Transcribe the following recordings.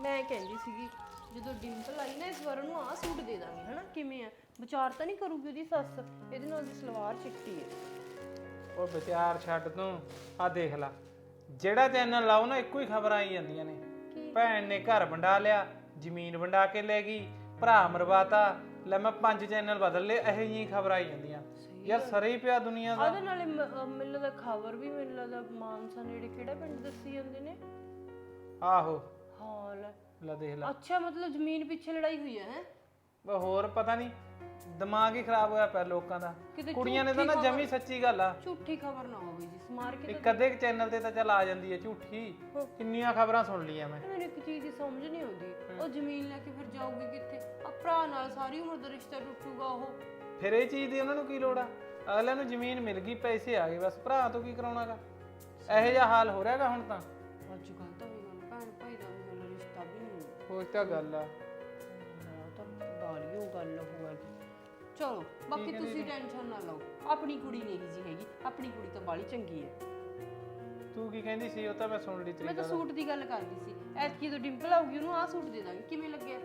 ਮੈਂ ਕਹਿੰਦੀ ਸੀਗੀ ਜਦੋਂ ਡਿੰਪਲ ਆਈ ਨਾ ਇਸ ਵਾਰ ਉਹਨੂੰ ਆਹ ਸੂਟ ਦੇ ਦਾਂਗੇ ਹਨਾ? ਕਿਵੇਂ ਆ? ਵਿਚਾਰ ਤਾਂ ਨਹੀਂ ਕਰੂਗੀ ਉਹਦੀ ਸੱਸ? ਇਹਦੇ ਨਾਲ ਦੀ ਸਲਵਾਰ ਚਿੱਟੀ ਹੈ ਉਹ ਵਿਚਾਰ ਛੱਡ ਤੂੰ। ਆ ਦੇਖ ਲੈ। ਜਿਹੜਾ ਚੈਨਲ ਲਾਓ ਨਾ ਇੱਕੋ ਹੀ ਖਬਰਾਂ ਆਈ ਜਾਂਦੀਆਂ ਨੇ। ਭੈਣ ਨੇ ਘਰ ਵੰਡਾ ਲਿਆ ਜ਼ਮੀਨ ਵੰਡਾ ਕੇ ਲੈ ਗਈ ਭਰਾ ਮਰਵਾਤਾ। ਲੈ ਮੈਂ ਪੰਜ ਚੈਨਲ ਬਦਲ ਲਏ ਇਹੋ ਜਿਹੀਆਂ ਖਬਰਾਂ ਆਈ ਜਾਂਦੀਆਂ। ਯਾਰ ਸਰੇ ਹੀ ਪਿਆ ਦੁਨੀਆ ਦਾ। ਉਹਦੇ ਨਾਲੇ ਮ- ਅਹ ਮੈਨੂੰ ਲੱਗਦਾ ਖਬਰ ਵੀ ਮੈਨੂੰ ਲੱਗਦਾ ਮਾਨਸਾ ਨੇੜੇ ਕਿਹੜਾ ਪਿੰਡ ਦੱਸੀ ਜਾਂਦੇ ਨੇ? ਆਹੋ। ਹਾਂ ਲੈ ਲੈ ਦੇਖ ਲੈ। ਅੱਛਾ ਮਤਲਬ ਜ਼ਮੀਨ ਪਿੱਛੇ ਲੜਾਈ ਹੋਈ ਹੈ ਹੈ? ਬਸ ਹੋਰ ਪਤਾ ਨਹੀਂ ਦਿਮਾਗ ਹੀ ਖਰਾਬ ਹੋਇਆ ਪਿਆ ਲੋਕਾਂ ਦਾ। ਕਿਤੇ ਕੁੜੀਆਂ ਨੇ ਤਾਂ ਨਾ ਜਮੀ ਸੱਚੀ ਗੱਲ ਆ। ਝੂਠੀ ਖਬਰ ਨਾ ਹੋਵੇ ਜੀ ਸਮਾਰ ਕੇ ਇੱਕ ਅੱਧੇ ਚੈਨਲ ਤੇ ਤਾਂ ਚੱਲ ਆ ਜਾਂਦੀ ਹੈ ਝੂਠੀ। ਕਿੰਨੀਆਂ ਖਬਰਾਂ ਸੁਣ ਲਈਆਂ ਮੈਂ। ਮੈਨੂੰ ਇੱਕ ਚੀਜ਼ ਦੀ ਸਮਝ ਨਹੀਂ ਆਉਂਦੀ। ਉਹ ਜ਼ਮੀਨ ਲੈ ਕੇ ਫਿਰ ਜਾਊਗੀ ਕਿੱਥੇ? ਆ ਭਰਾ ਨਾਲ ਸਾਰੀ ਉਮਰ ਦਾ ਰਿਸ਼ਤਾ ਟੁੱਟੂਗਾ ਉਹ। ਫਿਰ ਇਹ ਚੀਜ਼ ਦੀ ਉਹਨਾਂ ਨੂੰ ਕੀ ਲੋੜ ਆ? ਅਗਲਿਆਂ ਨੂੰ ਜ਼ਮੀਨ ਮਿਲ ਗਈ ਪੈਸੇ ਆ ਗਏ ਬਸ ਭਰਾ ਤੋਂ ਕੀ ਕਰਾਉਣਾਗਾ? ਇਹੋ ਜਿਹਾ ਹਾਲ ਹੋ ਰਿਹਾਗਾ ਹੁਣ ਤਾਂ। ਅੱਜ ਕੱਲ ਤਾਂ ਉਹ ਤਾਂ ਗੱਲ ਆ। ਉਹ ਤਾਂ ਬਾਲੀਓ ਗੱਲ ਹੋਵੇਗੀ ਚਲੋ ਬਾਕੀ ਤੁਸੀਂ ਟੈਨਸ਼ਨ ਨਾ ਲਓ। ਆਪਣੀ ਕੁੜੀ ਨਹੀਂ ਜੀ ਹੈਗੀ। ਆਪਣੀ ਕੁੜੀ ਤਾਂ ਬਾਲੀ ਚੰਗੀ ਹੈ। ਤੂੰ ਕੀ ਕਹਿੰਦੀ ਸੀ? ਉਹ ਤਾਂ ਮੈਂ ਸੁਣ ਲਈ ਮੈਂ ਤੇਰੀ ਤਾਂ ਸੂਟ ਦੀ ਗੱਲ ਕਰਦੀ ਸੀ। ਐਤਕੀ ਜਦੋਂ ਡਿੰਪਲ ਆਊਗੀ ਉਹਨੂੰ ਆਹ ਸੂਟ ਦੇ ਦਾਂਗੇ। ਕਿਵੇਂ ਲੱਗਿਆ?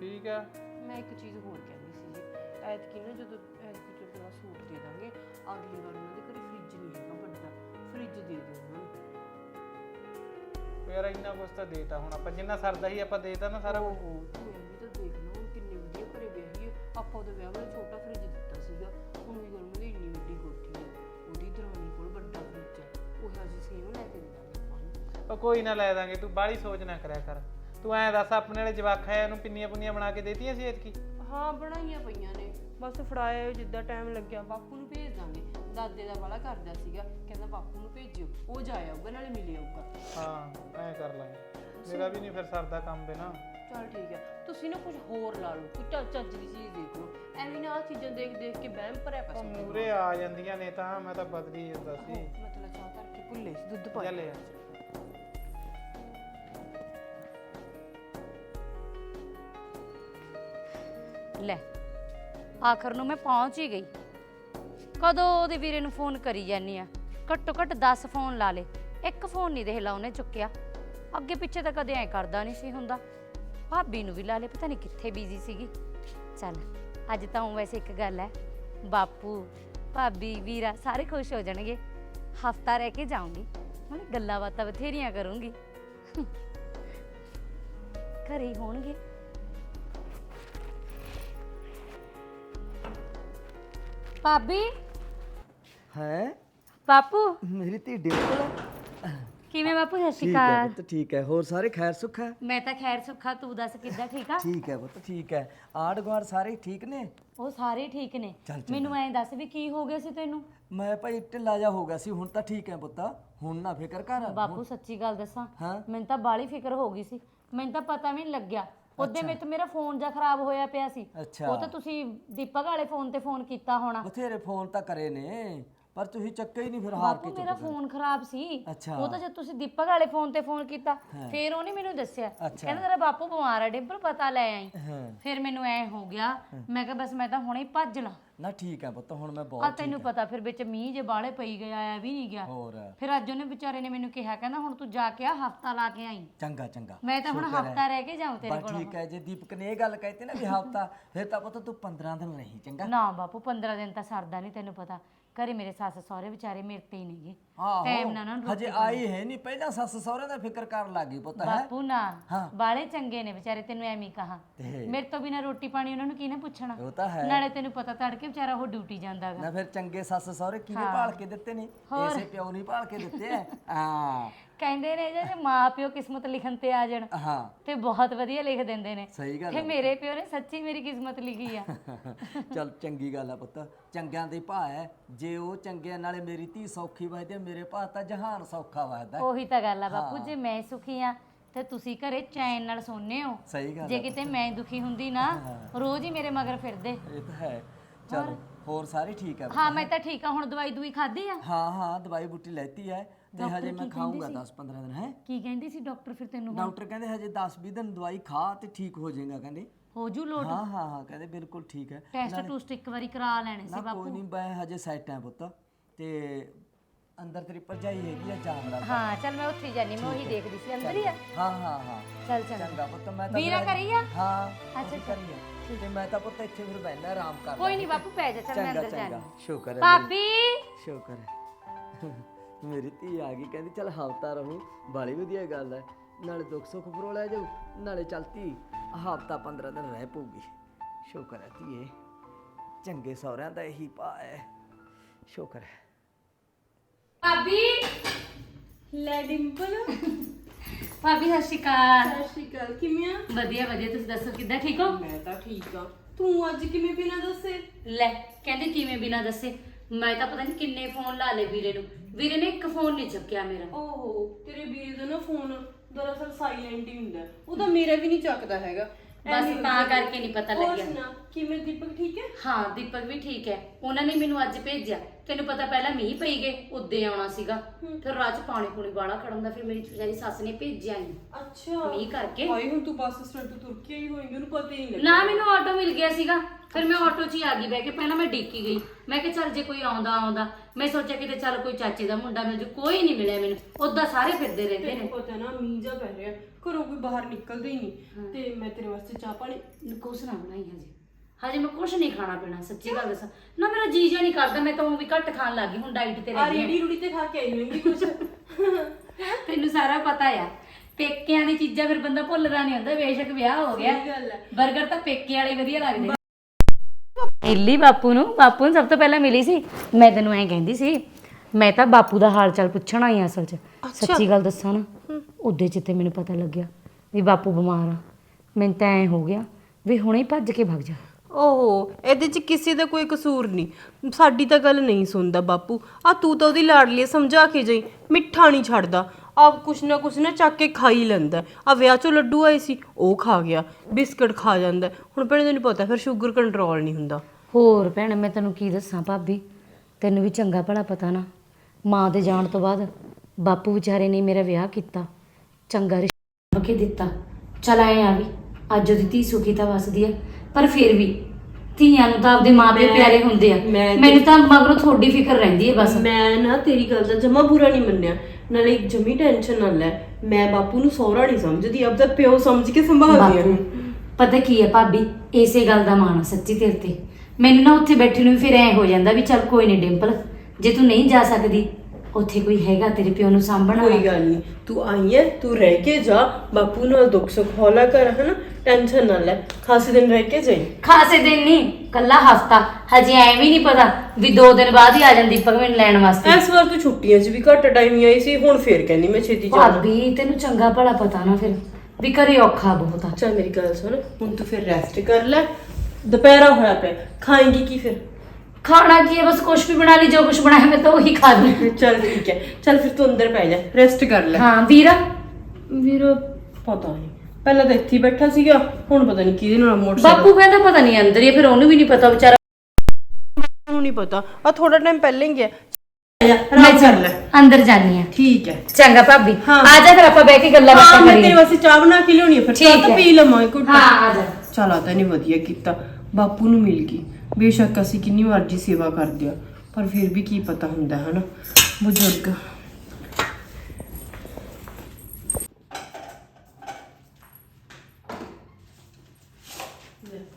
ਠੀਕ ਆ। ਮੈਂ ਇੱਕ ਚੀਜ਼ ਹੋਰ ਕਹਿੰਦੀ ਸੀ ਜੀ। ਐਤਕੀ ਨਾ ਜਦੋਂ ਐਤਕੀ ਜਦੋਂ ਆਹ ਸੂਟ ਦੇ ਦਾਂਗੇ ਅਗਲੀ ਵਾਰ ਉਹਨਾਂ ਦੇ ਘਰੇ ਫ੍ਰਿਜ ਨਹੀਂ ਹੈਗਾ ਵੱਡਾ। ਫ੍ਰਿਜ ਦੇ ਦਿਓ। ਉਹਨਾਂ ਨੂੰ ਯਾਰ ਇੰਨਾ ਕੁਛ ਤਾਂ ਦੇਤਾ ਹੁਣ ਆਪਾਂ ਜਿੰਨਾ ਸਰਦਾ ਹੀ ਆਪਾਂ ਦੇਤਾ ਨਾ ਸਾਰਾ। ਓਹੋ ਤੂੰ ਇਹ ਵੀ ਤਾਂ ਦੇਖ ਨਾ ਹੁਣ ਕਿੰਨੇ ਵਧੀਆ ਘਰੇ ਵਿਆਹੀ ਹੈ। ਆਪਾਂ ਉਹਦੇ ਵਿਆਹ ਵੇਲੇ ਛੋਟਾ ਫ੍ਰਿਜ ਦਿੱਤਾ ਸੀਗਾ। ਹੁਣ ਵੀ ਗਰਮ ਦੀ ਇੰਨੀ ਵੱਡੀ ਕੋਠੀ ਹੈ। ਉਹਦੀ ਦਰਾਣੀ ਕੋਲ ਵੱਡਾ ਫ੍ਰਿਜ ਹੈ। ਉਹ ਅਸੀਂ ਸੇਮ ਲੈ ਕੇ ਦੇ ਦਾਂਗੇ ਆਪਾਂ ਨੂੰ। ਉਹ ਕੋਈ ਨਾ ਲੈ ਦਾਂਗੇ ਤੂੰ ਬਾਹਲੀ ਸੋਚ ਨਾ ਕਰਿਆ ਕਰ। ਤੂੰ ਐਂ ਦੱਸ ਆਪਣੇ ਵਾਲੇ ਜਵਾਖਾਂ ਨੂੰ ਪਿੰਨੀਆਂ ਪੁੰਨੀਆਂ ਬਣਾ ਕੇ ਦੇਤੀਆਂ ਸੀ ਐਤਕੀ? ਹਾਂ ਬਣਾਈਆਂ ਪਈਆਂ ਨੇ। ਬਸ ਫੜਾਇਆ ਜਿੱਦਾਂ ਟਾਈਮ ਲੱਗਿਆ। ਬਾਪੂ ਨੂੰ ਭੇਜ ਦਾਦੇ ਦਾ ਵਾਲਾ ਕਰਦਾ ਸੀਗਾ ਕਹਿੰਦਾ ਬਾਪੂ ਨੂੰ ਭੇਜਿਓ ਉਹ ਜਾ ਆਊਗਾ ਨਾਲੇ ਮਿਲ ਆਊਗਾ ਹਾਂ ਐਂ ਕਰ ਲਾਂਗੇ। ਮੇਰਾ ਵੀ ਨਹੀਂ ਫਿਰ ਸਰਦਾ ਕੰਮ ਬਿਨਾ। ਚਲ ਠੀਕ ਹੈ ਤੁਸੀਂ ਨਾ ਕੁਝ ਹੋਰ ਲਾ ਲਓ ਕੁਝ ਚੱਜ ਚੱਜ ਦੀ ਚੀਜ਼ ਦੇਖ ਲਓ। ਐਵੇਂ ਨਾ ਚੀਜ਼ਾਂ ਦੇਖ ਦੇਖ ਕੇ ਵਹਿਮ ਭਰਿਆ ਪਿਆ ਸੀ ਮੂਰੇ ਆ ਜਾਂਦੀਆਂ ਨੇ ਤਾਂ ਮੈਂ ਤਾਂ ਬਦਲੀ ਜਾਂਦਾ ਸੀ। ਮਤਲਬ ਚਾਹ ਕਰਕੇ ਭੁੱਲੇ ਸੀ ਦੁੱਧ ਪਾ ਚੱਲ ਯਾਰ ਲੈ ਆਖਰ ਨੂੰ ਮੈਂ ਪਹੁੰਚ ਹੀ ਗਈ। ਕਦੋਂ ਉਹਦੇ ਵੀਰੇ ਨੂੰ ਫੋਨ ਕਰੀ ਜਾਨੀ ਆ? ਘੱਟੋ ਘੱਟ 10 ਫੋਨ ਲਾ ਲੇ। ਇੱਕ ਫੋਨ ਨਹੀਂ ਦੇਖ ਲਾ ਉਹਨੇ ਚੁੱਕਿਆ। ਅੱਗੇ ਪਿੱਛੇ ਤਾਂ ਕਦੇ ਐ ਕਰਦਾ ਨਹੀਂ ਸੀ ਹੁੰਦਾ। ਭਾਬੀ ਨੂੰ ਵੀ ਲਾ ਲੇ, ਪਤਾ ਨਹੀਂ ਕਿੱਥੇ ਬਿਜ਼ੀ ਸੀਗੀ। ਚੱਲ, ਅੱਜ ਤਾਂ ਉਹ ਵੈਸੇ ਇੱਕ ਗੱਲ ਹੈ ਬਾਪੂ, ਭਾਬੀ, ਵੀਰਾ ਸਾਰੇ ਖੁਸ਼ ਹੋ ਜਾਣਗੇ। ਹਫਤਾ ਰਹਿ ਕੇ ਜਾਊਂਗੀ। ਹੁਣ ਗੱਲਾਂ ਬਾਤਾਂ ਬਥੇਰੀਆਂ ਕਰੂੰਗੀ। ਘਰੇ ਹੀ ਹੋਣਗੇ। ਭਾਬੀ? ਹੈ? ਬਾਪੂ। ਮੇਰੀ ਧੀ ਡਿੰਪਲ ਕਿਵੇਂ ਬਾਪੂ ਸਤਿ ਸ਼੍ਰੀ ਠੀਕ ਹੈ ਅਕਾਲ। ਪੁੱਤ ਠੀਕ ਹੈ। ਹੋਰ ਸਾਰੇ ਖੈਰ ਸੁੱਖ ਹੈ? ਮੈਂ ਤਾਂ ਖੈਰ ਸੁੱਖਾ ਤੂੰ ਦੱਸ ਕਿੱਦਾਂ ਠੀਕ ਆ? ਠੀਕ ਹੈ ਪੁੱਤ ਠੀਕ ਹੈ। ਆੜ ਗੁਆੜ ਸਾਰੇ ਠੀਕ ਨੇ? ਉਹ ਸਾਰੇ ਠੀਕ ਨੇ। ਚੱਲ ਚੰਗਾ। ਮੈਨੂੰ ਐਂ ਦੱਸ ਵੀ ਕੀ ਹੋ ਗਿਆ ਸੀ ਤੈਨੂੰ? ਮੈਂ ਭਾਈ ਢਿੱਲਾ ਜਾ ਹੋ ਗਿਆ ਸੀ ਹੁਣ ਤਾਂ ਠੀਕ ਹੈ ਪੁੱਤ। ਹੁਣ ਨਾ ਫਿਕਰ ਕਰ। ਬਾਪੂ ਸੱਚੀ ਗੱਲ ਦੱਸਾਂ। ਹਾਂ? ਮੈਨੂੰ ਤਾਂ ਬਾਲੀ ਫਿਕਰ ਹੋ ਗਈ ਸੀ। ਮੈਨੂੰ ਤਾਂ ਪਤਾ ਵੀ ਨਹੀਂ ਲੱਗਿਆ। ਉਹਦੇ ਵਿੱਚ ਮੇਰਾ ਫੋਨ ਜਾਂ ਖਰਾਬ ਹੋਇਆ ਪਿਆ ਸੀ। ਅੱਛਾ। ਉਹ ਤਾਂ ਤੁਸੀਂ ਦੀਪਕ ਵਾਲੇ ਫੋਨ ਤੇ ਫੋਨ ਕੀਤਾ ਹੋਣਾ। ਬਥੇਰੇ ਫੋਨ ਤਾਂ ਕਰੇ ਨੇ। ਪਰ ਤੁਸੀਂ ਚੱਕੇ ਹੀ ਨਹੀਂ ਫਿਰ ਹਾਰ ਬਾਪੂ ਕੇ ਮੇਰਾ ਫੋਨ ਖਰਾਬ ਸੀ। ਅੱਛਾ। ਉਹ ਤਾਂ ਜਦ ਤੁਸੀਂ ਦੀਪਕ ਵਾਲੇ ਫੋਨ ਤੇ ਫੋਨ ਕੀਤਾ ਫਿਰ ਉਹਨੇ ਮੈਨੂੰ ਦੱਸਿਆ। ਅੱਛਾ। ਕਹਿੰਦਾ ਤੇਰਾ ਬਾਪੂ ਬਿਮਾਰ ਆ ਡਿੰਪਲ ਪਤਾ ਲੈ ਆਈ। ਹਾਂ। ਫਿਰ ਮੈਨੂੰ ਐ ਹੋ ਗਿਆ ਮੈਂ ਕਿਹਾ ਬਸ ਮੈਂ ਤਾਂ ਹੁਣੇ ਹੀ ਭੱਜ ਲਾਂ। ਨਾ ਠੀਕ ਹੈ ਪੁੱਤ ਹੁਣ ਮੈਂ ਆ ਬਹੁਤ ਤੈਨੂੰ ਪਤਾ ਫਿਰ ਵਿੱਚ ਮੀਂਹ ਜੇ ਬਾਲੇ ਪਈ ਗਿਆ ਆਇਆ ਵੀ ਨਹੀਂ ਗਿਆ। ਹੋਰ। ਫਿਰ ਅੱਜ ਉਹਨੇ ਵਿਚਾਰੇ ਨੇ ਮੈਨੂੰ ਕਿਹਾ ਕਹਿੰਦਾ ਹੁਣ ਤੂੰ ਜਾ ਕੇ ਆ ਹਫਤਾ ਲਾ ਕੇ ਆਈ। ਚੰਗਾ ਚੰਗਾ। ਮੈਂ ਤਾਂ ਹੁਣ ਹਫਤਾ ਰਹਿ ਕੇ ਜਾਉਂ ਤੇਰੇ ਬਸ ਕੋਲ। ਠੀਕ ਹੈ ਜੇ ਦੀਪਕ ਨੇ ਇਹ ਗੱਲ ਕਹਿਤੀ ਨਾ ਵੀ ਹਫਤਾ ਫਿਰ ਤਾਂ ਪੁੱਤ ਤੂੰ 15 ਦਿਨ ਰਹੀ ਚੰਗਾ। ਨਾ ਬਾਪੂ 15 ਦਿਨ ਤਾਂ ਸਰਦਾ ਨਹੀਂ ਤੈਨੂੰ ਪਤਾ। ਘਰੇ ਮੇਰੇ ਸੱਸ ਸਹੁਰੇ ਵਿਚਾਰੇ ਮੇਰੇ ਤੇ ਹੀ ਨੇਗੇ। ਟਾਈਮ ਨਾਲ ਨਾ ਆਹੋ ਹਜੇ ਆਈ ਹੈ ਨਹੀਂ। ਪਹਿਲਾਂ ਸੱਸ ਸਹੁਰੇ ਦਾ ਫਿਕਰ ਕਰਨ ਲੱਗੀ ਪੁੱਤ ਹੈ? ਬਾਪੂ ਨਾ ਹਾਂ। ਬਾਲੇ ਚੰਗੇ ਨੇ ਵਿਚਾਰੇ ਤੈਨੂੰ ਐਵੇਂ ਹੀ ਕਹਾ। ਤੇ ਮੇਰੇ ਤੋਂ ਬਿਨਾ ਰੋਟੀ ਪਾਣੀ ਉਹਨਾਂ ਨੂੰ ਕਿਹਨੇ ਪੁੱਛਣਾ। ਉਹ ਤਾਂ ਹੈ। ਨਾਲੇ ਤੈਨੂੰ ਪਤਾ ਤੜਕੇ ਵਿਚਾਰਾ ਉਹ ਡਿਊਟੀ ਜਾਂਦਾਗਾ। ਨਾ ਫਿਰ ਚੰਗੇ ਸੱਸ ਸਹੁਰੇ ਕਿਹਨੇ ਭਾਲ ਕੇ ਦਿੱਤੇ ਨੇ? ਇਸੇ ਪਿਓ ਨਹੀਂ ਭਾਲ ਕੇ ਦਿੱਤੇ ਹਾਂ। ਕਹਿੰਦੇ ਨੇ ਜੇ ਮਾਂ ਪਿਓ ਕਿਸਮਤ ਲਿਖਣ ਤੇ ਆ ਜਾਣ ਹਾਂ। ਤੇ ਬਹੁਤ ਵਧੀਆ ਲਿਖ ਦਿੰਦੇ ਨੇ। ਸਹੀ ਗੱਲ ਤੇ ਮੇਰੇ ਪਿਓ ਨੇ ਸੱਚੀ ਮੇਰੀ ਕਿਸਮਤ ਲਿਖੀ ਆ। ਚਲ ਚੰਗੀ ਗੱਲ ਆ ਪੁੱਤ। ਚੰਗਿਆਂ ਦੇ ਭਾ ਹੈ। ਜੇ ਉਹ ਚੰਗਿਆਂ ਨਾਲੇ ਮੇਰੀ ਧੀ ਸੌਖੀ ਵਜਦੇ ਮੇਰੇ ਭਾ ਤਾਂ ਜਹਾਨ ਸੌਖਾ ਵਜਦਾ ਉਹੀ ਤਾਂ ਗੱਲ ਆ ਬਾਪੂ ਜੇ ਮੈਂ ਸੁਖੀ ਆ ਤੇ ਤੁਸੀਂ ਘਰੇ ਚੈਨ ਨਾਲ ਸੋਨੇ ਹੋ। ਸਹੀ ਗੱਲ ਜੇ ਕਿਤੇ ਮੈਂ ਦੁਖੀ ਹੁੰਦੀ ਨਾ ਰੋਜ਼ ਹੀ ਮੇਰੇ ਮਗਰ ਫਿਰਦੇ। ਇਹ ਤਾਂ ਹੈ। ਚਲ ਹੋਰ? ਸਾਰੇ ਠੀਕ ਆ? ਹਾਂ ਮੈਂ ਤਾਂ ਠੀਕ ਆ ਹੁਣ ਦਵਾਈ ਦੂਈ ਖਾਧੀ ਆ? ਹਾਂ ਹਾਂ ਦਵਾਈ ਬੂਟੀ ਲੈਤੀ ਹੈ ਤੇ ਹਜੇ ਮੈਂ ਖਾਊਂਗਾ 10 15 ਦਿਨ ਹੈ? ਕੀ ਕਹਿੰਦੀ ਸੀ ਡਾਕਟਰ ਫਿਰ ਤੈਨੂੰ ਡਾਕਟਰ ਕਹਿੰਦੇ ਹਜੇ 10 20 ਦਿਨ ਦਵਾਈ ਖਾ ਤੇ ਠੀਕ ਹੋ ਜਾਏਗਾ ਕਹਿੰਦੇ। ਹੋ ਜੂ ਲੋਟ। ਹਾਂ ਹਾਂ ਹਾਂ ਕਹਿੰਦੇ ਬਿਲਕੁਲ ਠੀਕ ਹੈ ਟੈਸਟ ਟੂਸਟ ਇੱਕ ਵਾਰੀ ਕਰਾ ਲੈਣੇ ਸੀ ਨਾ ਕੋਈ ਨਹੀਂ ਮੈਂ ਹਜੇ ਸੈੱਟ ਹੈ ਪੁੱਤ। ਤੇ ਅੰਦਰ ਤੇਰੀ ਭਰਜਾਈ ਹੈਗੀ ਆ ਜਾਮੜਾ ਹਾਂ ਚੱਲ ਮੈਂ ਉੱਥੇ ਜਾਨੀ ਮੈਂ ਉਹੀ ਦੇਖਦੀ ਸੀ ਅੰਦਰ ਹੀ ਆ। ਹਾਂ ਹਾਂ ਹਾਂ। ਚੱਲ ਚੰਗਾ ਚੰਗਾ ਪੁੱਤ ਮੈਂ ਤਾਂ ਵੀਰਾ ਹੀ ਆ? ਹਾਂ ਅੱਛਾ, ਕਰੀਏ ਤੇ ਮੈਂ ਤਾਂ ਪੁੱਤ ਇੱਥੇ ਫਿਰ ਬੈਠਣਾ ਆਰਾਮ ਕਰ ਕੋਈ ਨਹੀਂ ਬਾਪੂ ਪੈ ਜਾ ਚੱਲ ਮੈਂ ਚੰਗਾ ਅੰਦਰ ਚੰਗਾ। ਸ਼ੁਕਰ ਹੈ ਮੇਰੀ- ਭਾਬੀ! ਸ਼ੁਕਰ ਹੈ। ਮੇਰੀ ਧੀ ਆ ਗਈ ਕਹਿੰਦੀ ਚੱਲ ਹਫਤਾ ਰਹੂ ਬਾਲੀ ਵਧੀਆ ਗੱਲ ਹੈ। ਨਾਲੇ ਦੁੱਖ ਸੁੱਖ ਫਰੋਲਿਆ ਜਾਊ ਨਾਲੇ ਚਲਤੀ ਹਫਤਾ 15 ਦਿਨ ਰਹਿ ਪਊਗੀ। ਸ਼ੁਕਰ ਹੈ ਧੀਏ। ਚੰਗੇ ਸਹੁਰਿਆਂ ਦਾ ਇਹੀ ਭਾ ਹੈ। ਸ਼ੁਕਰ ਹੈ। ਭਾਬੀ! ਲੈ ਡਿੰਪਲ। ਭਾਬੀ ਸਤਿ ਸ਼੍ਰੀ ਅਕਾਲ। ਸਤਿ ਸ਼੍ਰੀ ਅਕਾਲ ਕਿਵੇਂ ਆ? ਵਧੀਆ ਵਧੀਆ ਤੁਸੀਂ ਦੱਸੋ ਕਿੱਦਾਂ ਠੀਕ ਹੋ? ਮੈਂ ਤਾਂ ਠੀਕ ਆ। ਤੂੰ ਅੱਜ ਕਿਵੇਂ ਬਿਨਾਂ ਦੱਸੇ? ਲੈ ਕਹਿੰਦੇ ਕਿਵੇਂ ਬਿਨਾ ਦੱਸੇ? ਮੈਂ ਤਾਂ ਪਤਾ ਨਹੀਂ ਕਿੰਨੇ ਫੋਨ ਲਾ ਲਏ ਵੀਰੇ ਨੂੰ। ਵੀਰੇ ਨੇ ਇੱਕ ਫੋਨ ਨਹੀਂ ਚੱਕਿਆ ਮੇਰਾ। ਓਹੋ ਤੇਰੇ ਵੀਰੇ ਦਾ ਨਾ ਫੋਨ ਦਰਅਸਲ ਸਾਇਲੈਂਟ ਹੀ ਹੁੰਦਾ। ਉਹ ਤਾਂ ਮੇਰਾ ਵੀ ਨਹੀਂ ਚੱਕਦਾ ਹੈਗਾ। ਬਸ ਐਵੇਂ ਤਾਂ ਹੁੰਦਾ ਕਰਕੇ ਨਹੀਂ ਪਤਾ ਹੋਰ ਲੱਗਿਆ। ਸੁਣਾ, ਕਿਵੇਂ ਦੀਪਕ ਠੀਕ ਹੈ? ਹਾਂ ਦੀਪਕ ਵੀ ਠੀਕ ਹੈ। ਉਹਨਾਂ ਨੇ ਮੈਨੂੰ ਅੱਜ ਭੇਜਿਆ। ਤੈਨੂੰ ਪਤਾ ਪਹਿਲਾਂ ਮੀਂਹ ਪਈ ਗਏ ਉੱਦੇ ਆਉਣਾ ਸੀਗਾ। ਫਿਰ ਰਾਤ ਚ ਪਾਣੀ ਪੂਣੀ ਵਾਲਾ ਖੜਨ ਦਾ ਫਿਰ ਮੇਰੀ ਵਿਚਾਰੀ ਸੱਸ ਨੇ ਭੇਜਿਆ ਨਹੀਂ ਅੱਛਾ। ਮੀਂਹ ਕਰਕੇ। ਹਾਏ ਹੁਣ ਤੂੰ ਬੱਸ ਸਟੈਂਡ ਤੋਂ ਤੁਰ ਕੇ ਆਈ ਹੋਏਂਗੀ ਉਹਨੂੰ ਪਤਾ ਹੀ ਨਹੀਂ ਨਾ ਮੈਨੂੰ ਆਟੋ ਮਿਲ ਗਿਆ ਸੀਗਾ। ਫਿਰ ਮੈਂ ਆਟੋ 'ਚ ਹੀ ਆ ਗਈ ਬਹਿ ਕੇ ਪਹਿਲਾਂ ਮੈਂ ਡਿੱਕੀ ਗਈ। ਮੈਂ ਕਿਹਾ ਚੱਲ ਜੇ ਕੋਈ ਆਉਂਦਾ ਆਉਂਦਾ। ਮੈਂ ਸੋਚਿਆ ਕਿਤੇ ਚੱਲ ਕੋਈ ਚਾਚੇ ਦਾ ਮੁੰਡਾ ਮਿਲ ਜੂ ਕੋਈ ਨਹੀਂ ਮਿਲਿਆ ਮੈਨੂੰ। ਉਦਾਂ ਸਾਰੇ ਫਿਰਦੇ ਰਹਿੰਦੇ ਤੈਨੂੰ ਨੇ ਪਤਾ ਨਾ ਮੀਂਹ ਜਾ ਪੈ ਰਿਹਾ ਘਰੋਂ ਕੋਈ ਬਾਹਰ ਨਿਕਲਦਾ ਹੀ ਨਹੀਂ। ਤੇ ਮੈਂ ਤੇਰੇ ਵਾਸਤੇ ਚਾਹ ਪਾਣੀ ਕੁਛ ਨਾ ਬਣਾਈ ਹਜੇ। ਹਜੇ ਮੈਂ ਕੁਛ ਨਹੀਂ ਖਾਣਾ ਪੀਣਾ ਸੱਚੀ ਗੱਲ ਦੱਸਾਂ। ਨਾ ਮੇਰਾ ਜੀ ਜਿਹਾ ਨਹੀਂ ਕਰਦਾ ਮੈਂ ਤਾਂ ਉਹ ਵੀ ਘੱਟ ਖਾਣ ਲੱਗੀ ਹੁਣ ਡਾਈਟ ਤੇ ਆ ਰਹਿ ਗਈ ਰੇੜੀ ਰੂੜੀ ਤੇ ਖਾ ਕੇ ਆਈ ਹੋਏਂਗੀ ਕੁਝ ਤੈਨੂੰ ਸਾਰਾ ਪਤਾ ਆ ਪੇਕਿਆਂ ਦੀ ਚੀਜ਼ਾਂ ਫਿਰ ਬੰਦਾ ਭੁੱਲਦਾ ਨਹੀਂ ਹੁੰਦਾ ਬੇਸ਼ੱਕ ਵਿਆਹ ਹੋ ਗਿਆ। ਸਹੀ ਗੱਲ ਹੈ 버ਗਰ ਤਾਂ ਪੇਕੇ ਵਾਲੇ ਵਧੀਆ ਲੱਗਦੇ ਇੱਲੀ ਬਾਪੂ ਨੂੰ ਬਾਪੂ ਨੂੰ ਸਭ ਤੋਂ ਪਹਿਲਾਂ ਮਿਲੀ ਸੀ। ਮੈਂ ਤੈਨੂੰ ਐਂ ਕਹਿੰਦੀ ਸੀ ਮੈਂ ਤਾਂ ਬਾਪੂ ਦਾ ਹਾਲ ਚਾਲ ਪੁੱਛਣ ਆਈ ਹਾਂ ਅਸਲ 'ਚ। ਸੱਚੀ ਗੱਲ ਦੱਸਾਂ ਨਾ ਉਹਦੇ 'ਚ ਤੇ ਮੈਨੂੰ ਪਤਾ ਲੱਗਿਆ ਵੀ ਬਾਪੂ ਬਿਮਾਰ ਆ। ਮੈਨੂੰ ਤਾਂ ਐਂ ਹੋ ਗਿਆ ਵੀ ਹੁਣੇ ਹੀ ਭੱਜ ਕੇ ਭੱਜ ਜਾ। ਓਹੋ ਇਹਦੇ ਚ ਕਿਸੇ ਦਾ ਕੋਈ ਕਸੂਰ ਨਹੀਂ। ਸਾਡੀ ਤਾਂ ਗੱਲ ਨਹੀਂ ਸੁਣਦਾ ਬਾਪੂ। ਆ ਤੂੰ ਤਾਂ ਉਹਦੀ ਲਾਡਲੀ ਹੈ, ਸਮਝਾ ਕੇ ਜਾਈ। ਮਿੱਠਾ ਨਹੀਂ ਛੱਡਦਾ। ਆ ਕੁਛ ਨਾ ਕੁਛ ਨਾ ਚੱਕ ਕੇ ਖਾ ਹੀ ਲੈਂਦਾ। ਆ ਵਿਆਹ ਚੋਂ ਲੱਡੂ ਆਏ ਸੀ ਉਹ ਖਾ ਗਿਆ ਬਿਸਕਟ ਖਾ ਜਾਂਦਾ। ਹੁਣ ਭੈਣੇ ਤੈਨੂੰ ਪਤਾ ਫਿਰ ਸ਼ੂਗਰ ਕੰਟਰੋਲ ਨਹੀਂ ਹੁੰਦਾ। ਹੋਰ ਭੈਣ ਮੈਂ ਤੈਨੂੰ ਕੀ ਦੱਸਾਂ ਭਾਬੀ? ਤੈਨੂੰ ਵੀ ਚੰਗਾ ਭਲਾ ਪਤਾ ਨਾ। ਮਾਂ ਦੇ ਜਾਣ ਤੋਂ ਬਾਅਦ ਬਾਪੂ ਵਿਚਾਰੇ ਨੇ ਮੇਰਾ ਵਿਆਹ ਕੀਤਾ। ਚੰਗਾ ਰਿਸ਼ਤਾ ਕੇ ਦਿੱਤਾ। ਚਲ ਆਏ ਆ ਵੀ ਅੱਜ ਉਹਦੀ ਧੀ ਸੁਖੀ ਤਾਂ ਵਸਦੀ ਆ ਪਰ ਫਿਰ ਵੀ ਧੀਆਂ ਨੂੰ ਤਾਂ ਆਪਦੇ ਮਾਪੇ ਪਿਆਰੇ ਹੁੰਦੇ ਆ। ਮੈਂ- ਮੈਨੂੰ ਤਾਂ ਮਗਰੋਂ ਤੁਹਾਡੀ ਫਿਕਰ ਰਹਿੰਦੀ ਹੈ ਬਸ। ਮੈਂ ਨਾ ਤੇਰੀ ਗੱਲ ਦਾ ਜਮਾ ਬੁਰਾ ਨਹੀਂ ਮੰਨਿਆ। ਨਾਲੇ ਜਮੀ ਟੈਨਸ਼ਨ ਨਾ ਲੈ। ਮੈਂ ਬਾਪੂ ਨੂੰ ਸਹੁਰਾ ਨਹੀਂ ਸਮਝਦੀ ਆਪਦਾ ਪਿਓ ਸਮਝ ਕੇ ਸੰਭਾਲਦੀ ਬਾਪੂ ਹਾਂ ਪਤਾ ਕੀ ਹੈ ਭਾਬੀ? ਇਸੇ ਗੱਲ ਦਾ ਮਾਣ ਆ ਸੱਚੀ ਤੇਰੇ ਤੇ। ਮੈਨੂੰ ਨਾ ਉੱਥੇ ਬੈਠੀ ਨੂੰ ਵੀ ਫਿਰ ਐ ਹੋ ਜਾਂਦਾ ਵੀ ਚੱਲ ਕੋਈ ਨਹੀਂ ਡਿੰਪਲ ਜੇ ਤੂੰ ਨਹੀਂ ਜਾ ਸਕਦੀ ਉੱਥੇ ਕੋਈ ਹੈਗਾ ਤੇਰੇ ਪਿਓ ਨੂੰ ਸਾਂਭਣ ਵਾਲਾ? ਕੋਈ ਗੱਲ ਨਹੀਂ ਤੂੰ ਆਈ ਹੈ ਤੂੰ ਰਹਿ ਕੇ ਜਾ ਬਾਪੂ ਨਾਲ ਦੁੱਖ ਸੁੱਖ ਹੌਲਾ ਕਰ ਹਨਾ? ਟੈਨਸ਼ਨ ਨਾ ਲੈ ਖਾਸੇ ਦਿਨ ਰਹਿ ਕੇ ਜਾਈ। ਖਾਸੇ ਦਿਨ ਨਹੀਂ ਕੱਲਾ ਹਫਤਾ ਹਜੇ ਐਵੇਂ ਨਹੀਂ ਪਤਾ ਵੀ ਦੋ ਦਿਨ ਬਾਅਦ ਹੀ ਆ ਜਾਂਦੀ ਦੀਪਕ ਮੈਨੂੰ ਲੈਣ ਵਾਸਤੇ। ਇਸ ਵਾਰ ਤੂੰ ਛੁੱਟੀਆਂ 'ਚ ਵੀ ਘੱਟ ਟਾਈਮ ਹੀ ਆਈ ਸੀ ਹੁਣ ਫੇਰ ਕਹਿੰਦੀ ਮੈਂ ਛੇਤੀ ਜਾਣਾ ਭਾਬੀ ਤੈਨੂੰ ਚੰਗਾ ਭਲਾ ਪਤਾ ਨਾ ਫਿਰ ਵੀ ਘਰੇ ਔਖਾ ਬਹੁਤ ਆ। ਚੱਲ ਮੇਰੀ ਗੱਲ ਸੁਣ ਹੁਣ ਤੂੰ ਫਿਰ ਰੈਸਟ ਕਰ ਲੈ ਦੁਪਹਿਰਾ ਹੋਇਆ ਪਿਆ। ਖਾਏਂਗੀ ਕੀ ਫਿਰ? ਖਾਣਾ ਕੀ ਹੈ? ਬਸ ਕੁਛ ਵੀ ਬਣਾ ਲਈ ਜੋ ਕੁਛ ਬਣਾਇਆ ਮੈਂ ਤਾਂ ਉਹੀ ਖਾ ਲਈ ਚੱਲ ਠੀਕ ਹੈ। ਚੱਲ ਫਿਰ ਤੂੰ ਅੰਦਰ ਪੈ ਜਾ ਰੈਸਟ ਕਰ ਲੈ। ਹਾਂ ਵੀਰਾ? ਵੀਰ ਪਤਾ ਨਹੀਂ। ਪਹਿਲਾਂ ਤਾਂ ਇੱਥੇ ਹੀ ਬੈਠਾ ਸੀਗਾ ਹੁਣ ਪਤਾ ਨਹੀਂ ਕਿਹਦੇ ਨਾਲ ਮੋਟਰਸਾਈਕਲ ਬਾਪੂ ਕਹਿੰਦਾ ਪਤਾ ਨਹੀਂ ਅੰਦਰ ਹੀ ਫਿਰ ਉਹਨੂੰ ਵੀ ਨਹੀਂ ਪਤਾ ਵਿਚਾਰਾ ਨੂੰ ਨਹੀਂ ਪਤਾ। ਆ ਥੋੜਾ ਟਾਈਮ ਪਹਿਲਾਂ ਹੀ ਗਿਆ। ਮੈਂ ਆਰਾਮ ਕਰ ਲੈ। ਅੰਦਰ ਜਾਨੀ ਆ ਠੀਕ ਹੈ। ਚੰਗਾ ਭਾਬੀ ਹਾਂ। ਆ ਜਾ ਫਿਰ ਆਪਾਂ ਬਹਿ ਕੇ ਗੱਲਾਂ ਹਾਂ ਬਾਤਾਂ ਮੈਂ ਤੇਰੇ ਕਰੀਏ ਵਾਸਤੇ ਚਾਹ ਬਣਾ ਕੇ ਲਿਆਉਣੀ ਹੈ ਫਿਰ। ਚਾਹ ਠੀਕ ਤਾਂ ਹੈ। ਪੀ ਲਵਾਂਗੇ ਕੁੱਟ ਹਾਂ ਆ ਜਾ। ਚਲ ਆ ਤਾਂ ਨਹੀਂ ਵਧੀਆ ਕੀਤਾ। ਬਾਪੂ ਨੂੰ ਮਿਲ ਗਈ। ਬੇਸ਼ੱਕ ਅਸੀਂ ਕਿੰਨੀ ਮਰਜ਼ੀ ਸੇਵਾ ਕਰਦੇ ਆ ਪਰ ਫਿਰ ਵੀ ਕੀ ਪਤਾ ਹੁੰਦਾ ਹੈ ਨਾ ਬਜ਼ੁਰਗ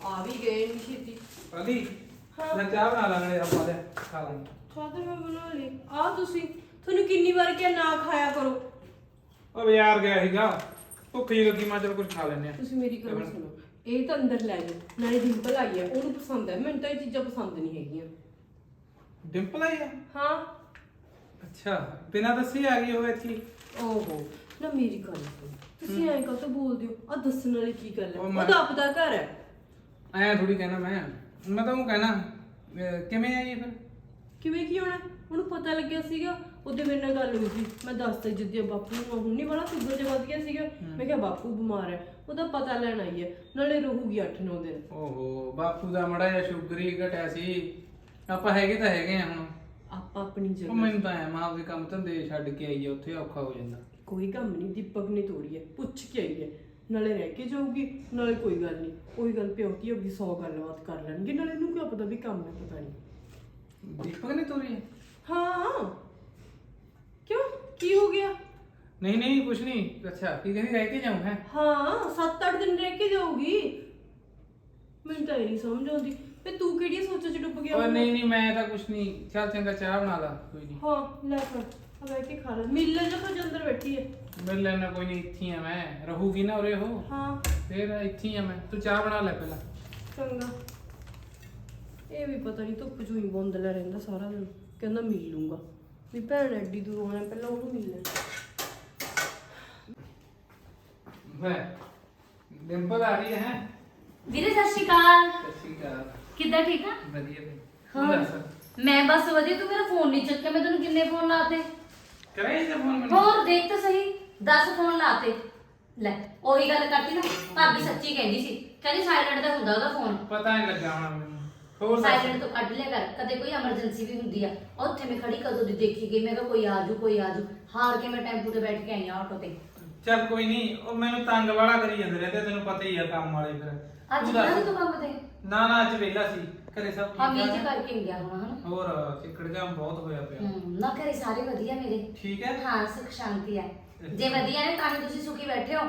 ਆ ਵੀ ਗਏ ਨਹੀਂ ਛੇਤੀ। ਅਲੀ ਮੈਂ ਚਾਹ ਬਣਾ ਲਾਂਗੇ ਆਪਾਂ ਦੇ ਖਾ ਲਾਂਗੇ। ਚਾਦਰ ਮੈਂ ਬਣਾ ਲਈ। ਆ ਤੁਸੀਂ ਤੁਹਾਨੂੰ ਕਿੰਨੀ ਵਾਰ ਕਿਹਾ ਨਾ ਖਾਇਆ ਕਰੋ। ਉਹ ਬਾਜ਼ਾਰ ਗਿਆ ਸੀਗਾ ਭੁੱਖ ਜੀ ਲੱਗੀ ਮੈਂ ਚਲ ਕੁਝ ਖਾ ਲੈਨੇ ਆ ਤੁਸੀਂ ਮੇਰੀ ਗੱਲ ਸੁਣੋ ਇਹ ਤਾਂ ਅੰਦਰ ਲੈ ਜਾਓ ਨਾਲੇ ਡਿੰਪਲ ਆਈ ਹੈ ਉਹਨੂੰ ਪਸੰਦ ਹੈ ਮੈਨੂੰ ਤਾਂ ਇਹ ਚੀਜ਼ਾਂ ਪਸੰਦ ਨਹੀਂ ਹੈਗੀਆਂ। ਡਿੰਪਲ ਆਈ ਆ? ਹਾਂ। ਅੱਛਾ ਬਿਨਾਂ ਦੱਸੀ ਆ ਗਈ ਉਹ ਇੱਥੇ। ਓਹੋ ਨਾ ਮੇਰੀ ਗੱਲ ਸੁਣ। ਤੁਸੀਂ ਐਂ ਕਾਹਤੋਂ ਬੋਲਦੇ ਹੋ? ਆ ਦੱਸਣ ਵਾਲੀ ਕੀ ਗੱਲ ਹੈ ਉਹ ਮੈਂ- ਉਹਦਾ ਆਪਦਾ ਘਰ ਹੈ ਐਂ ਥੋੜੀ ਕਹਿਣਾ ਮੈਂ। ਮੈਂ ਤਾਂ ਉਹ ਕਹਿਣਾ ਅਹ ਕਿਵੇਂ ਆਈ ਇਹ ਫਿਰ? ਕਿਵੇਂ ਕੀ ਹੋਣਾ? ਉਹਨੂੰ ਪਤਾ ਲੱਗਿਆ ਸੀਗਾ। ਉਹਦੇ ਮੇਰੇ ਨਾਲ ਗੱਲ ਹੋਈ ਸੀ। ਮੈਂ ਦੱਸਤਾ ਜਿੱਦੇ ਬਾਪੂ ਨੂੰ ਹੁਣ ਨਹੀਂ ਵਾਲਾ ਸ਼ੂਗਰ ਜਿਹਾ ਵੱਧ ਗਿਆ ਸੀਗਾ। ਮੈਂ ਕਿਹਾ ਬਾਪੂ ਬਿਮਾਰ ਹੈ ਉਹਦਾ ਪਤਾ ਲੈਣ ਆਈ ਹੈ। ਨਾਲੇ ਰਹੂਗੀ 8-9 ਦਿਨ। ਓਹੋ ਬਾਪੂ ਦਾ ਮੜਾ ਜਿਹਾ ਸ਼ੂਗਰ ਹੀ ਘਟਿਆ ਸੀ। ਆਪਾਂ ਹੈਗੇ ਤਾਂ ਹੈਗੇ ਆ ਹੁਣ। ਆਪਾਂ ਆਪਣੀ ਉਹ ਜਗ੍ਹਾ ਮੈਨੂੰ ਤਾਂ ਐ ਮਾਂ ਆਪਦੇ ਕੰਮ ਧੰਦੇ ਛੱਡ ਕੇ ਆਈ ਆ ਉੱਥੇ ਔਖਾ ਹੋ ਜਾਂਦਾ। ਕੋਈ ਕੰਮ ਨਹੀਂ ਦੀਪਕ ਨੇ ਤੋੜੀ ਹੈ ਪੁੱਛ ਕੇ ਆਈ ਹੈ। ਨਾਲੇ ਰਹਿ ਕੇ ਜਾਊਗੀ ਨਾਲੇ ਕੋਈ ਗੱਲ ਨਹੀਂ। ਉਹੀ ਗੱਲ ਪਿਓਤੀ ਹੋਗੀ 100 ਗੱਲਬਾਤ ਕਰ ਲੈਣਗੇ ਨਾਲੇ ਇਹਨੂੰ ਕੀ ਪਤਾ ਵੀ ਕੰਮ ਹੈ ਪਤਾ ਨਹੀਂ। ਦੀਪਕ ਨੇ ਤੋਰੀ ਹੈ? ਹਾਂ। ਕਿਉਂ? ਕੀ ਹੋ ਗਿਆ? ਨਹੀਂ ਨਹੀਂ ਕੁਛ ਨਹੀਂ। ਅੱਛਾ ਕੀ ਕਹਿੰਦੀ ਰਹਿ ਕੇ ਜਾਉਂ ਹੈ? ਹਾਂ 7-8 ਦਿਨ ਰਹਿ ਕੇ ਜਾਊਗੀ। ਮੈਨੂੰ ਤਾਂ ਇਹ ਨਹੀਂ ਸਮਝ ਆਉਂਦੀ। ਤੇ ਤੂੰ ਕਿਹੜੀ ਸੋਚਾਂ 'ਚ ਡੁੱਬ ਗਿਆ ਹੋਇਆ? ਨਹੀਂ ਨਹੀਂ ਮੈਂ ਤਾਂ ਕੁਛ ਨਹੀਂ। ਚੱਲ ਚੰਗਾ ਚਾਹ ਬਣਾ ਲਾ ਕੋਈ ਨਹੀਂ। ਹਾਂ ਲੈ ਫੜ। ਆ ਬੈ ਕੇ ਖਾ ਲੈ। ਮਿਲ ਲੈ ਜਾ ਤੂੰ ਅੰਦਰ ਬੈਠੀ ਹੈ ਮਿਲ ਲੈਣਾ ਕੋਈ ਨਹੀਂ ਇੱਥੇ ਹੀ ਆ ਮੈਂ। ਰਹੂਗੀ ਨਾ ਉਰੇ ਉਹ? ਹਾਂ। ਫੇਰ ਇੱਥੇ ਹੀ ਆ ਮੈਂ। ਤੂੰ ਚਾਹ ਬਣਾ ਲੈ ਪਹਿਲਾਂ। ਚੰਗਾ। ਇਹ ਵੀ ਪਤਾ ਨਹੀਂ ਧੁੱਪ ਚੋਂ ਹੀ ਬੁੰਦਲਾ ਰਹਿੰਦਾ ਸਾਰਾ ਦਿਨ। ਕਹਿੰਦਾ ਮਿਲ ਲੂੰਗਾ। ਵੀ ਭੈਣ ਐਡੀ ਦੂਰ ਆਉਣਾ ਪਹਿਲਾਂ ਉਹਨੂੰ ਮਿਲ ਲੈ। ਵੇ ਡਿੰਪਲ ਆ ਰਹੀ ਹੈ ਵੀਰੇ ਸਤਿ ਸ਼੍ਰੀ ਅਕਾਲ। ਸਤਿ ਸ਼੍ਰੀ ਅਕਾਲ। ਕਿੱਦਾਂ ਠੀਕ ਆ? ਵਧੀਆ ਬਈ। ਹਾਂ। ਤੂੰ ਦੱਸ? ਮੈਂ ਬਸ ਵਧੀਆ ਤੂੰ ਮੇਰਾ ਫੋਨ ਨਹੀਂ ਚੱਕਿਆ ਮੈਂ ਤੈਨੂੰ ਕਿੰਨੇ ਫੋਨ ਲਾਤੇ? ਕਰੇ ਇਹ ਫੋਨ ਮੈਨੂੰ? ਹੋਰ ਦੇਖ ਤਾਂ ਸਹੀ 10 ਫੋਨ ਲਾਤੇ। ਲੈ ਉਹੀ ਗੱਲ ਕਰਤੀ ਨਾ ਭਾਬੀ ਸੱਚੀ ਕਹਿੰਦੀ ਸੀ ਕਹਿੰਦੀ ਸਾਇਲੈਂਟ ਦਾ ਹੁੰਦਾ ਉਹਦਾ ਫੋਨ। ਪਤਾ ਨਹੀਂ ਲੱਗਾ ਹੋਣਾ ਮੈਨੂੰ। ਹੋਰ ਦੱਸ। ਸਾਇਲੈਂਟ ਤੋਂ ਕੱਢ ਲਿਆ ਕਰ ਕਦੇ ਕੋਈ ਐਮਰਜੈਂਸੀ ਵੀ ਹੁੰਦੀ ਆ। ਉੱਥੇ ਮੈਂ ਖੜੀ ਕਦੋਂ ਦੀ ਦੇਖੀ ਗਈ ਮੈਂ ਕਿਹਾ ਕੋਈ ਆ ਜੂ ਕੋਈ ਆ ਜੂ ਹਾਰ ਕੇ ਮੈਂ ਟੈਂਪੂ ਤੇ ਬੈਠ ਕੇ ਆਈ ਆ ਆਟੋ ਤੇ। ਚੱਲ ਕੋਈ ਨਹੀਂ ਉਹ ਮੈਨੂੰ ਤੰਗ ਵਾਲਾ ਕਰੀ ਜਾਂਦੇ ਰਹਿੰਦੇ ਤੈਨੂੰ ਪਤਾ ਹੀ ਆ ਕੰਮ ਵਾਲੇ ਫਿਰ। ਅੱਜ ਤੂੰ ਕੰਮ ਤੇ? ਨਾ ਨਾ ਅੱਜ ਵੇਲਾ ਸੀ ਘਰੇ ਸਭ ਹਾਂ ਮੀਂਹ ਠੀਕ? ਜੀ ਠਾਕ ਕਰਕੇ ਹੀ ਗਿਆ ਹੁਣ ਹਨਾ? ਹੋਰ ਚਿੱਕੜ ਜਾਮ ਬਹੁਤ ਹੋਇਆ ਪਿਆ। ਹੂੰ ਨਾ ਘਰੇ ਸਾਰੇ ਵਧੀਆ ਮੇਰੇ। ਠੀਕ ਹੈ? ਹਾਂ ਸੁਖ ਸ਼ਾਂਤੀ ਹੈ ਜੇ ਵਧੀਆ ਨੇ ਤਾਂ ਹੀ ਤੁਸੀਂ ਸੁਖੀ ਬੈਠੇ ਹੋ।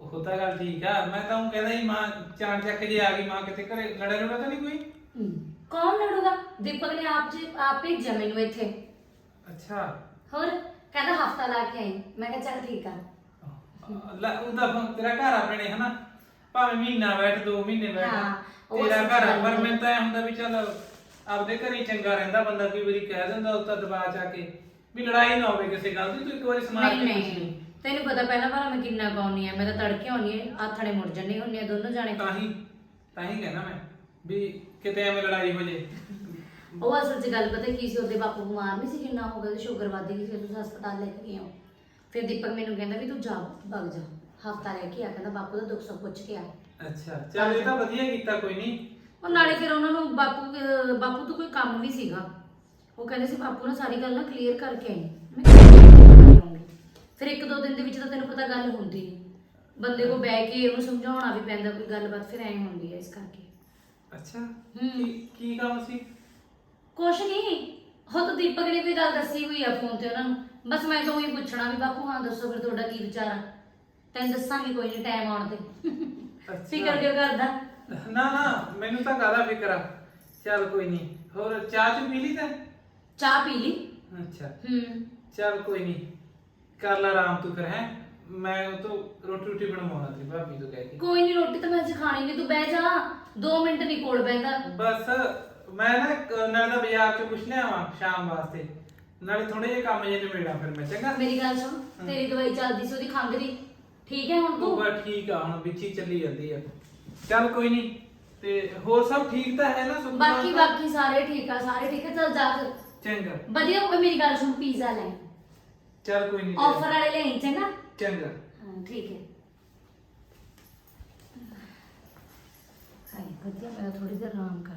ਉਹ ਤਾਂ ਗੱਲ ਠੀਕ ਆ ਮੈਂ ਤਾਂ ਉਹ ਕਹਿੰਦਾ ਸੀ ਮਾਂ ਚਾਣ ਚੱਕ ਜੇ ਆ ਗਈ ਮਾਂ ਕਿਤੇ ਘਰੇ ਲੜਿਆ ਲੜਾ ਤਾਂ ਨਹੀਂ ਕੋਈ? ਹੂੰ। ਕੌਣ ਲੜੂਗਾ? ਦੀਪਕ ਨੇ ਆਪ ਜੀ ਆਪ ਭੇਜਿਆ ਮੈਨੂੰ ਇੱਥੇ। ਅੱਛਾ। ਹੋਰ? ਕਹਿੰਦਾ ਹਫਤਾ ਲਾ ਕੇ ਆਈ। ਮੈਂ ਕਿਹਾ ਚੱਲ ਠੀਕ ਆ। ਲੈ ਉਹਦਾ ਹੁਣ ਤੇਰਾ ਘਰ ਆਪਣੇ ਹਨਾ? ਭਾਵੇਂ ਮਹੀਨਾ ਬੈਠ ਦੋ ਮਹੀਨੇ ਬੈਠ। ਉਹ ਤੇਰਾ ਸੱਚ ਘਰ ਆ, ਗੱਲ ਪਰ ਹੈ। ਮੈਨੂੰ ਤਾਂ ਇਹ ਹੁੰਦਾ ਵੀ ਚੱਲ ਆਪਦੇ ਘਰੇ ਹੀ ਚੰਗਾ ਰਹਿੰਦਾ ਬੰਦਾ ਕਈ ਵਾਰੀ ਕਹਿ ਦਿੰਦਾ ਉਹ ਤਾਂ ਦਬਾ ਚਾ ਕੇ ਵੀ ਲੜਾਈ ਨਾ ਹੋਵੇ ਕਿਸੇ ਗੱਲ ਦੀ ਤੂੰ ਇੱਕ ਵਾਰੀ ਨਹੀਂ ਕੇ ਪੁੱਛ ਲਈ। ਨਹੀਂ ਤੈਨੂੰ ਪਤਾ ਪਹਿਲਾਂ ਭਲਾ ਮੈਂ ਕਿੰਨਾ ਪਾਉਣੀ ਆ ਮੈਂ ਤਾਂ ਤੜਕੇ ਆਉਣੀ ਆ ਆਥਣੇ ਮੁੜ ਜੰਨੀ ਹੁੰਨੀ ਆ ਦੋਨੋਂ ਜਾਣੇ। ਤਾਂ ਹੀ ਤਾਂ ਹੀ ਕਹਿਣਾ ਮੈਂ। ਵੀ ਕਿਤੇ ਐਵੇਂ ਲੜਾਈ ਹੋ ਜੇ। ਉਹ ਅਸਲ 'ਚ ਗੱਲ ਪਤਾ ਕੀ ਸੀ ਉਹਦੇ ਬਾਪੂ ਬਿਮਾਰ ਨਹੀਂ ਸੀ ਕਿੰਨਾ ਹੋ ਗਿਆ ਉਹਦੀ ਸ਼ੂਗਰ ਵੱਧ ਗਈ ਸੀ ਤੁਸੀਂ ਹਸਪਤਾਲ ਲੈ ਕੇ ਗਏ ਹੋ। ਫਿਰ ਦੀਪਕ ਮੈਨੂੰ ਕਹਿੰਦਾ ਵੀ ਤੂੰ ਜਾ ਭੱਗ ਜਾ। ਹਫਤਾ ਰਹਿ ਕੇ ਆ ਕਹਿੰਦਾ ਬਾਪੂ ਦਾ ਦੁੱਖ ਸੁੱਖ ਪੁੱਛ ਕੇ ਆ। ਅੱਛਾ ਚੱਲ ਇਹ ਤਾਂ ਵਧੀਆ ਕੀਤਾ ਕੋਈ ਨਹੀਂ। ਉਹ ਨਾਲੇ ਫਿਰ ਉਹਨਾਂ ਨੂੰ ਬਾਪੂ ਅਹ ਬਾਪੂ ਤੋਂ ਕੋਈ ਕੰਮ ਵੀ ਸੀਗਾ। ਉਹ ਕਹਿੰਦੇ ਸੀ ਬਾਪੂ ਨਾਲ ਸਾਰੀ ਗੱਲ ਨਾ ਕਲੀਅਰ ਕਰਕੇ ਆਈ। ਮੈਂ ਕਿਹਾ। ਫਿਰ ਇੱਕ ਦੋ ਦਿਨ ਦੇ ਵਿੱਚ ਤਾਂ ਤੈਨੂੰ ਪਤਾ ਗੱਲ ਹੁੰਦੀ ਨਹੀਂ ਬੰਦੇ ਕੋ ਬਹਿ ਕੇ ਉਹਨੂੰ ਸਮਝਾਉਣਾ ਵੀ ਪੈਂਦਾ ਕੋਈ ਗੱਲਬਾਤ ਫਿਰ ਐਂ ਹੁੰਦੀ ਹੈ ਇਸ ਕਰਕੇ। ਅੱਛਾ। ਕੀ ਕੀ ਕੰਮ ਸੀ? ਕੁਛ ਨਹੀਂ। ਉਹ ਤਾਂ ਦੀਪਕ ਨੇ ਵੀ ਗੱਲ ਦੱਸੀ ਹੋਈ ਆ ਫੋਨ ਤੇ ਉਹਨਾਂ ਨੂੰ। ਬਸ ਮੈਂ ਤਾਂ ਉਹੀ ਪੁੱਛਣਾ ਵੀ ਬਾਪੂ ਹਾਂ ਦੱਸੋ ਫਿਰ ਤੁਹਾਡਾ ਕੀ ਵਿਚਾਰ ਆ? ਤੈਨੂੰ ਦੱਸਾਂਗੀ ਕੋਈ ਨਹੀਂ ਟਾਈਮ ਆਉਣ ਤੇ। ਫਿਕਰ ਕਿਉਂ ਕਰਦਾ? ਨਾ ਨਾ ਮੈਨੂੰ ਤਾਂ ਕਾਹਦਾ ਫਿਕਰ ਆ? ਚੱਲ ਕੋਈ ਨਹੀਂ ਹੋਰ ਚਾਹ ਚੁ ਪੀ ਲਈ ਤਾਂ? ਚਾਹ ਪੀ ਲਈ। ਅੱਛਾ। ਹੂੰ। ਚੱਲ ਕੋਈ ਨਹੀਂ ਕਰ ਲੈ ਆਰਾਮ ਤੂੰ ਫਿਰ ਹੈ? ਮੈਂ ਉਹ ਤੋਂ ਰੋਟੀ ਰੋਟੀ ਬਣਵਾਉਣਾ ਸੀ ਭਾਬੀ ਤੋਂ ਕਹਿ ਕੇ। ਕੋਈ ਨਹੀਂ ਰੋਟੀ ਤਾਂ ਮੈਂ ਅੱਜ ਖਾਣੀ ਨਹੀਂ ਤੂੰ ਬਹਿ ਜਾ। 2 ਮਿੰਟ ਨਹੀਂ ਕੋਲ ਬਹਿੰਦਾ। ਬਸ ਮੈਂ ਨਾ ਇੱਕ ਨਾਲੇ ਦਾ ਬਾਜ਼ਾਰ ਚੋਂ ਕੁਛ ਲਿਆਵਾਂ ਸ਼ਾਮ ਵਾਸਤੇ। ਨਾਲੇ ਥੋੜੇ ਜਿਹੇ ਕੰਮ ਜੇ ਨਿਬੇੜਾਂ ਫਿਰ ਮੈਂ ਚੰਗਾ? ਮੇਰੀ ਗੱਲ ਸੁਣ ਤੇਰੀ ਦਵਾਈ ਚੱਲਦੀ ਸੀ ਉਹਦੀ ਖੰਘ ਦੀ। ਠੀਕ ਹੈ ਹੁਣ ਤੂੰ? ਬਸ ਠੀਕ ਆ ਹੁਣ ਵਿੱਚ ਚੱਲੀ ਜਾਂਦੀ ਆ। ਚੱਲ ਕੋਈ ਨਹੀਂ ਤੇ ਹੋਰ ਸਭ ਠੀਕ ਤਾਂ ਹੈ ਨਾ ਸੁੱਖ ਬਾਕੀ? ਬਾਕੀ ਸਾਰੇ ਠੀਕ ਆ ਸਾਰੇ ਠੀਕ ਆ ਚੱਲ ਜਾ ਫਿਰ। ਚੰਗਾ। ਵਧੀਆ ਉਹ ਮੇਰੀ ਗੱਲ ਸੁਣ ਪੀਜ਼ਾ ਲੈ। ਚੱਲ ਕੋਈ ਨਹੀਂ ਆਫਰ ਵਾਲੇ ਲੈ ਚੰਗਾ? ਚੰਗਾ। ਹਾਂ ਠੀਕ ਹੈ ਹਾਏ ਵਧੀਆ ਮੈਂ ਥੋੜੀ ਦੇਰ ਆਰਾਮ ਕਰ